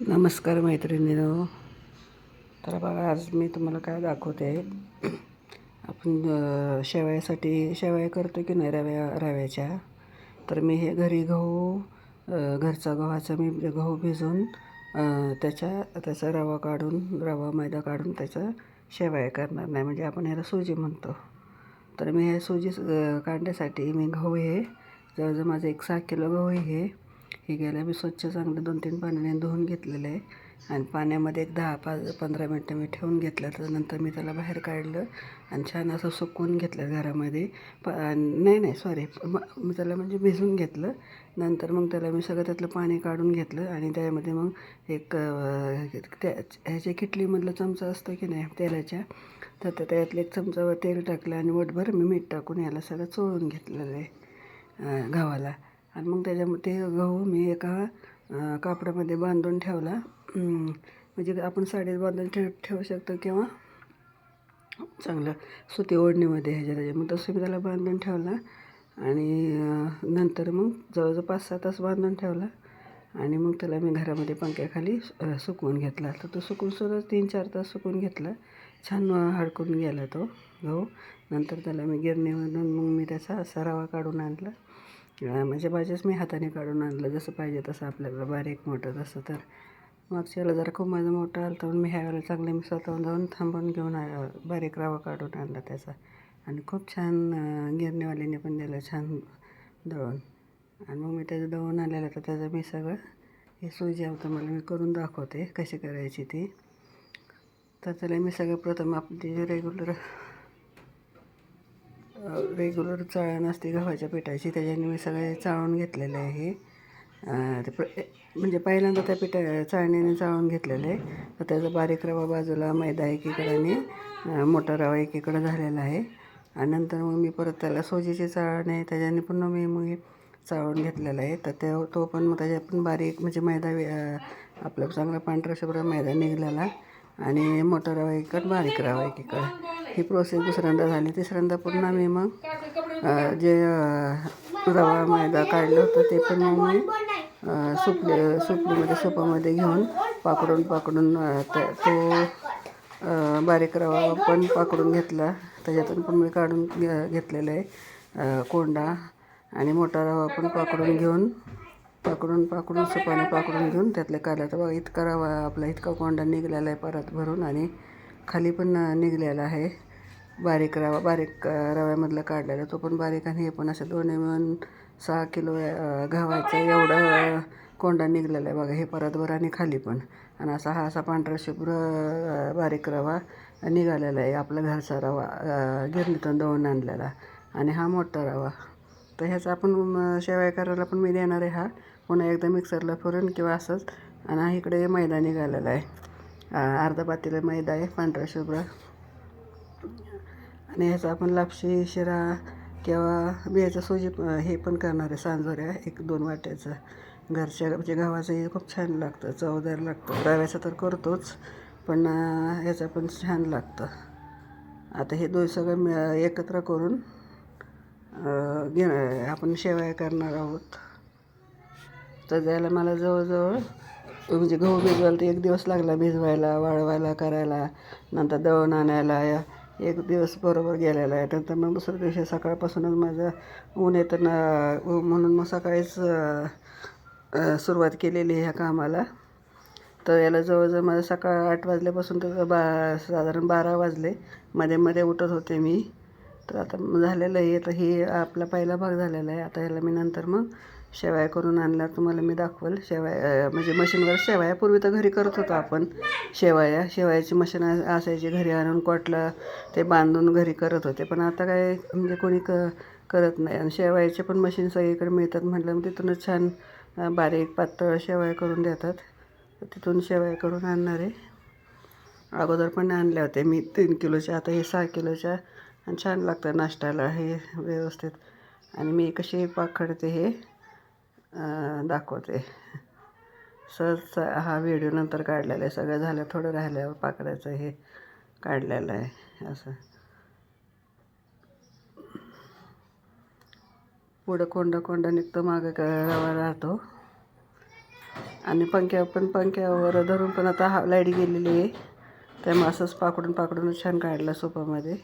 नमस्कार मैत्रिणीनो. तर बघा आज मी तुम्हाला काय दाखवते. आपण शेवयासाठी शेवया करतो की नाही रव्या रव्याच्या? तर मी हे घरी गहू घरचा गव्हाचा मी गहू भिजवून त्याच्या त्याचा रवा काढून रवा मैदा काढून त्याचा शेवया करणार नाही. म्हणजे आपण ह्याला सुजी म्हणतो. तर मी हे सुजी काढण्यासाठी मी गहू हे जवळजवळ माझं एक सहा किलो गहू हे हे गेल्या मी स्वच्छ चांगलं दोन तीन पाण्याने धुवून घेतलेलं आहे. आणि पाण्यामध्ये एक दहा पाच पंधरा मिनटं मी ठेवून घेतलं. तर नंतर मी त्याला बाहेर काढलं आणि छान असं सुकवून घेतलं घरामध्ये. प नाही नाही सॉरी मी त्याला म्हणजे भिजवून घेतलं. नंतर मग त्याला मी सगळं त्यातलं पाणी काढून घेतलं आणि त्यामध्ये मग एक त्या ह्याच्या किटलीमधलं चमचा असतो की नाही तेलाच्या तर त्यातलं एक चमचावर तेल टाकलं आणि वटभर मी मीठ टाकून याला सगळं चोळून घेतलेलं आहे गव्हाला. आणि मग त्याच्यामध्ये ते गहू मी एका कापडामध्ये बांधून ठेवला. म्हणजे आपण साडीत बांधून ठेव ठेवू शकतो किंवा चांगलं सुती ओढणीमध्ये ह्याच्या त्याच्या मग तसं मी त्याला बांधून ठेवला. आणि नंतर मग जवळजवळ पाच सहा तास बांधून ठेवला. आणि मग त्याला मी घरामध्ये पंख्याखाली सुकवून घेतला. तर तो सुकून सुद्धा तीन चार तास सुकवून घेतला. छान हडकून गेला तो गहू. नंतर त्याला मी गिरणीमधून मग मी त्याचा असा रवा काढून आणला. म्हणजे पाहिजेच मी हाताने काढून आणलं जसं पाहिजे तसं आपल्याला बारीक मोठं तसं तर. मागच्या वेळेला जरा खूप माझं मोठं आलं तर मी ह्या वेळेला चांगले मी स्वतःहून जाऊन थांबून घेऊन आ- बारीक रवा काढून आणला त्याचा. आणि खूप छान गिरणीवालीने पण दिलं छान दळून. आणि मग मी त्याचं दळून आलेलं तर त्याचं मी सगळं हे सुजी होतं मला मी करून दाखवते कशी करायची ती. तर त्याला मी सगळं प्रथम आपली रेग्युलर रेग्युलर चाळण असते गव्हाच्या पिठाची त्याच्याने मी सगळे चाळून घेतलेले आहे. ते प्र म्हणजे पहिल्यांदा त्या पिठा चाळणीने चाळून घेतलेलं आहे. तर त्याचा बारीक रवा बाजूला मैदा एकीकडे आणि मोठा रवा एकीकडे झालेला आहे. आणि नंतर मग मी परत त्याला सोजीची चाळण आहे त्याच्याने पुन्हा मी मग चाळून घेतलेला आहे. तर त्या तो पण मग त्याच्या पण बारीक म्हणजे मैदा आपला चांगला पांढरा शुभ्र मैदा निघालेला. आणि मोठा रवा एकीकडे बारीक रवा एकीकडे. ही प्रोसेस दुसऱ्यांदा झाली. तिसऱ्यांदा पुन्हा मी मग जे रवा मैदा काढलं होतं ते पण मग मी सुपले सुपलीमध्ये म्हणजे सुपामध्ये घेऊन पाकडून पाकडून त्या- तो बारीक रवा पण पाकडून घेतला. त्याच्यातून पण मी काढून घे- घेतलेलं आहे कोंडा आणि मोठा रवा पण पाकडून घेऊन पाकडून पाकडून सुपाने पाकडून घेऊन त्यातले काढला. तर बघा इतका रवा आपला इतका कोंडा निघलेला आहे परत भरून आणि खाली पण निघलेला आहे. बारीक रवा बारीक रव्यामधला काढलेला. तो पण बारीक आणि हे पण असं दोन्ही मिळून सहा किलो गव्हाचं एवढं कोंडा निघलेला आहे बघा. हे परतभर आणि खाली पण. आणि असा हा असा पांढरा शुभ्र बारीक रवा निघालेला आहे. आपला घरचा रवा गिरणीतून दळून आणलेला. आणि हा मोठा रवा. तर ह्याचा आपण शेवाय करायला पण मी देणार आहे हा. पुन्हा एकदा मिक्सरला फिरून किंवा असंच. आणि हा इकडे मैदा निघालेला आहे. अर्धा पातेला मैदा आहे पांढरा शुभ्र. आणि ह्याचा आपण लापशी शिरा किंवा बियाचं सोजी हे पण करणार आहे सांजोऱ्या. एक दोन वाट्याचं. घरच्या म्हणजे गावाचं हे खूप छान लागतं चवदार लागतं. रव्याचं तर करतोच पण ह्याचं पण छान लागतं. आता हे दोन सगळं मि एकत्र करून घेण घे आपण शेवया करणार आहोत. तर जायला मला जवळजवळ म्हणजे गहू भिजवायला तर एक दिवस लागला भिजवायला वाळवायला करायला नंतर दळण आणायला एक दिवस बरोबर गेलेला आहे. नंतर मग दुसऱ्या दिवशी सकाळपासूनच माझं ऊन येतं ना म्हणून मग सकाळीच सुरुवात केलेली आहे ह्या कामाला. तर याला जवळजवळ माझं सकाळ आठ वाजल्यापासून तर बा साधारण बारा वाजले. मध्ये मध्ये उठत होते मी. तर आता झालेलं आहे तर हे आपला पहिला भाग झालेला आहे. आता ह्याला मी नंतर मग शेवया करून आणला तुम्हाला मी दाखवल. शेवया म्हणजे मशीनवर शेवया पूर्वी तर घरी करत होतो आपण. शेवया शेवयाची मशीन असायची घरी आणून कॉटला ते बांधून घरी करत होते. पण आता काय म्हणजे कोणी क करत नाही. आणि शेवयाचे पण मशीन सगळीकडे मिळतात म्हटलं मग तिथूनच छान बारीक पातळ शेवया करून देतात. तिथून शेवया करून आणणार. आहे अगोदर पण आणल्या होत्या मी तीन किलोच्या आता हे सहा किलोच्या आणि छान लागतं नाश्त्याला. हे व्यवस्थित. आणि मी कशी पाखडते हे दाखवते. सहज हा व्हिडिओ नंतर काढलेला आहे. सगळं झालं थोडं राहिल्यावर पाकडायचं हे काढलेलं आहे असं. पुढं कोंडा कोंडा निघतो मागं रवा राहतो. आणि पंख्या पण पंख्यावर धरून पण आता हा लाइट गेलेली आहे. त्यामुळे असंच पाकडून पाकडून छान काढला सोपामध्ये